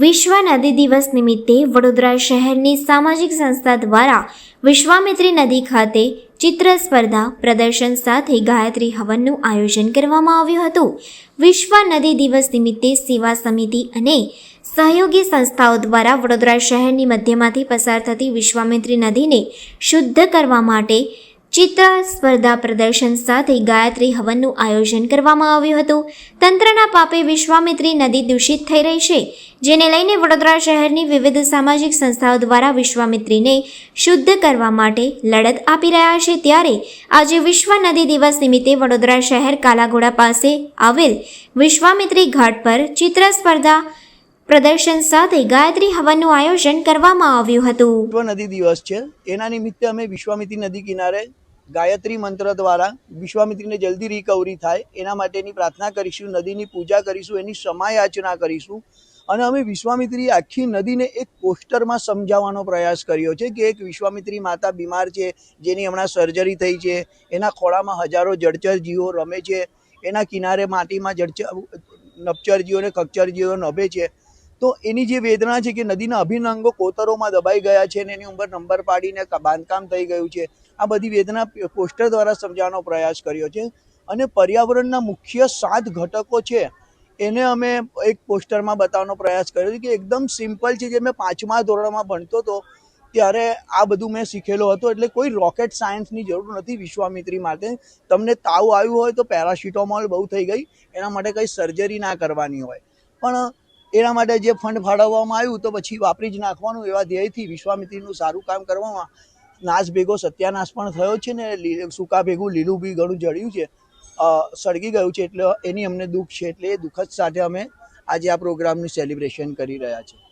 વિશ્વ નદી દિવસ નિમિત્તે વડોદરા શહેરની સામાજિક સંસ્થા દ્વારા વિશ્વામિત્રી નદી ખાતે ચિત્ર સ્પર્ધા પ્રદર્શન સાથે ગાયત્રી હવનનું આયોજન કરવામાં આવ્યું હતું. વિશ્વ નદી દિવસ નિમિત્તે સેવા સમિતિ અને સહયોગી સંસ્થાઓ દ્વારા વડોદરા શહેરની મધ્યમાંથી પસાર થતી વિશ્વામિત્રી નદીને શુદ્ધ કરવા માટે ચિત્ર સ્પર્ધા પ્રદર્શન સાથે ગાયત્રી હવનનું આયોજન કરવામાં આવ્યું હતું. તંત્રના પાપે વિશ્વામિત્રી નદી દૂષિત થઈ રહી છે, જેને લઈને વડોદરા શહેરની વિવિધ સામાજિક સંસ્થાઓ દ્વારા વિશ્વામિત્રીને શુદ્ધ કરવા માટે લડત આપી રહ્યા છે. ત્યારે આજે વિશ્વ નદી દિવસ નિમિત્તે વડોદરા શહેર કાલાઘોડા પાસે આવેલ વિશ્વામિત્રી ઘાટ પર ચિત્ર સ્પર્ધા પ્રદર્શન સાથે ગાયત્રી હવનનું આયોજન કરવામાં આવ્યું હતું. વિશ્વ નદી દિવસ છે. એના નિમિત્તે અમે વિશ્વામિત્રી નદી કિનારે ગાયત્રી મંત્ર દ્વારા વિશ્વામિત્રીને જલ્દી રિકવરી થાય. એના માટેની પ્રાર્થના કરીશું, નદીની પૂજા કરીશું, એની સમાયાચના કરીશું અને અમે વિશ્વામિત્રી આખી નદીને એક પોસ્ટરમાં સમજાવવાનો પ્રયાસ કર્યો છે કે એક વિશ્વામિત્રી માતા બીમાર છે, જેની હમણાં સર્જરી થઈ છે, એના ખોળામાં હજારો જળચર જીવો રમે છે, એના કિનારે માટીમાં જળચર નપચર જીવો અને કચ્ચર જીવો નભે છે તો એની જે વેદના છે કે નદીના અભિન્ન અંગો કોતરોમાં દબાઈ ગયા છે અને એની ઉપર નંબર પાડીને બાંધકામ થઈ ગયું છે, આ બધી વેદના પોસ્ટર દ્વારા સમજાવવાનો પ્રયાસ કર્યો છે. અને પર્યાવરણના મુખ્ય સાત ઘટકો છે, એને અમે એક પોસ્ટરમાં બતાવવાનો પ્રયાસ કર્યો છે કે એકદમ સિમ્પલ છે, જે મેં પાંચમા ધોરણમાં ભણતો હતો, ત્યારે આ બધું મેં શીખેલો હતો. એટલે કોઈ રોકેટ સાયન્સની જરૂર નથી વિશ્વામિત્રી માટે. તમને તાવ આવ્યું હોય તો પેરાસિટામોલ બહુ થઈ ગઈ, એના માટે કંઈ સર્જરી ના કરવાની હોય. પણ એના માટે જે ફંડ ફાળવવામાં આવ્યું, તો પછી વાપરી જ નાખવાનું એવા ધ્યેયથી વિશ્વામિત્રીનું સારું કામ કરવામાં નાશ ભેગો સત્યાનાશ પણ થયો છે ને સૂકા ભેગું લીલું બી ઘણું જળ્યું છે. સળગી ગયું છે એટલે એની અમને દુઃખ છે એટલે એ દુઃખદ સાથે અમે આજે આ પ્રોગ્રામનું સેલિબ્રેશન કરી રહ્યા છીએ